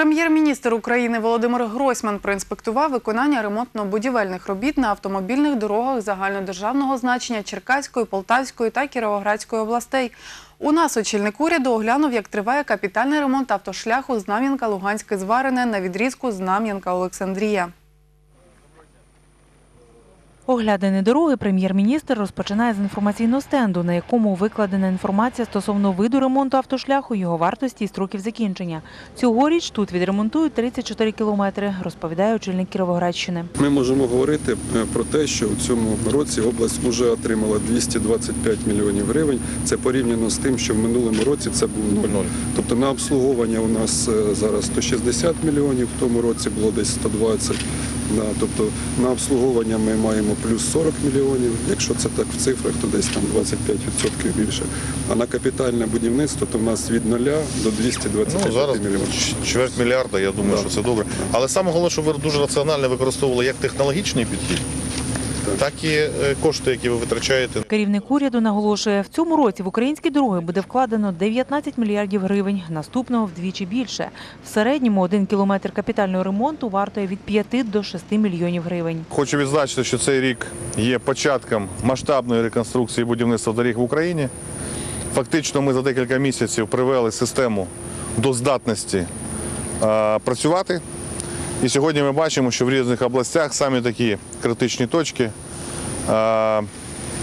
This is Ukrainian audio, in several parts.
Прем'єр-міністр України Володимир Гройсман проінспектував виконання ремонтно-будівельних робіт на автомобільних дорогах загальнодержавного значення Черкаської, Полтавської та Кіровоградської областей. У нас очільник уряду оглянув, як триває капітальний ремонт автошляху Знам'янка-Луганське зварене на відрізку Знам'янка-Олександрія. Оглядини дороги прем'єр-міністр розпочинає з інформаційного стенду, на якому викладена інформація стосовно виду ремонту автошляху, його вартості і строків закінчення. Цьогоріч тут відремонтують 34 кілометри, розповідає очільник Кіровоградщини. Ми можемо говорити е, про те, що у цьому році область вже отримала 225 мільйонів гривень. Це порівняно з тим, що в минулому році це був ноль. Тобто на обслуговування у нас е, зараз 160 мільйонів, в тому році було десь 120. Да, тобто на обслуговування ми маємо плюс 40 мільйонів. Якщо це так в цифрах, то десь там 25% більше. А на капітальне будівництво то в нас від 0 до 225 Ну, зараз мільйонів. чверть мільярда, я думаю, Да. що це добре. Але саме головне, що ви дуже раціонально використовували як технологічний підхід, так і е, кошти, які ви витрачаєте. Керівник уряду наголошує, в цьому році в українські дороги буде вкладено 19 мільярдів гривень, наступного вдвічі більше. В середньому один кілометр капітального ремонту вартує від 5 до 6 мільйонів гривень. Хочу відзначити, що цей рік є початком масштабної реконструкції будівництва доріг в Україні. Фактично, ми за декілька місяців привели систему до здатності працювати. І сьогодні ми бачимо, що в різних областях самі такі критичні точки.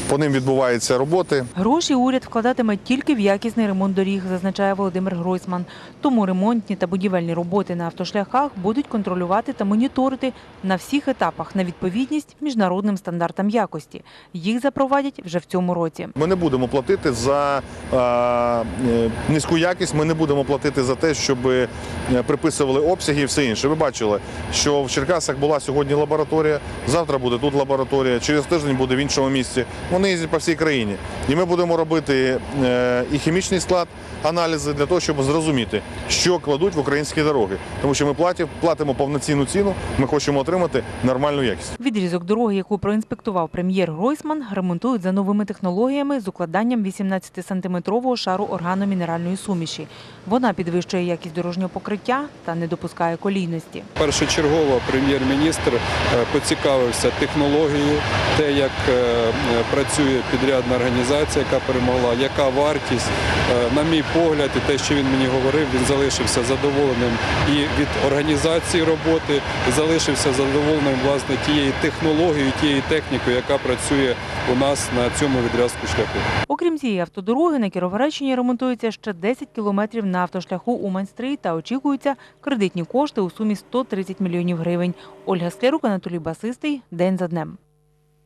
По ним відбуваються роботи. Гроші уряд вкладатиме тільки в якісний ремонт доріг, зазначає Володимир Гройсман. Тому ремонтні та будівельні роботи на автошляхах будуть контролювати та моніторити на всіх етапах на відповідність міжнародним стандартам якості. Їх запровадять вже в цьому році. Ми не будемо платити за е, е, низьку якість, ми не будемо платити за те, щоб е, приписували обсяги і все інше. Ви бачили, що в Черкасах була сьогодні лабораторія, завтра буде тут лабораторія, через тиждень буде в іншому місці. Вони їздять по всій країні. І ми будемо робити е, і хімічний склад, аналізи для того, щоб зрозуміти, що кладуть в українські дороги. Тому що ми платимо, платимо повноцінну ціну, ми хочемо отримати нормальну якість. Відрізок дороги, яку проінспектував прем'єр Гройсман, ремонтують за новими технологіями з укладанням 18-сантиметрового шару органомінеральної суміші. Вона підвищує якість дорожнього покриття та не допускає колійності. Першочергово прем'єр-міністр е, поцікавився технологією, те, як е, е, працює підрядна організація, яка перемогла, яка вартість. Е, На мій погляд, і те, що він мені говорив, він залишився задоволеним і від організації роботи, і залишився задоволеним власне тією технологією, тією технікою, яка працює у нас на цьому відрізку шляху. Окрім цієї автодороги, на Кіровоградщині ремонтується ще 10 кілометрів на автошляху Умань-Стрий та очікуються кредитні кошти у сумі 130 мільйонів гривень. Ольга Склярук, Анатолій Басистий. День за днем.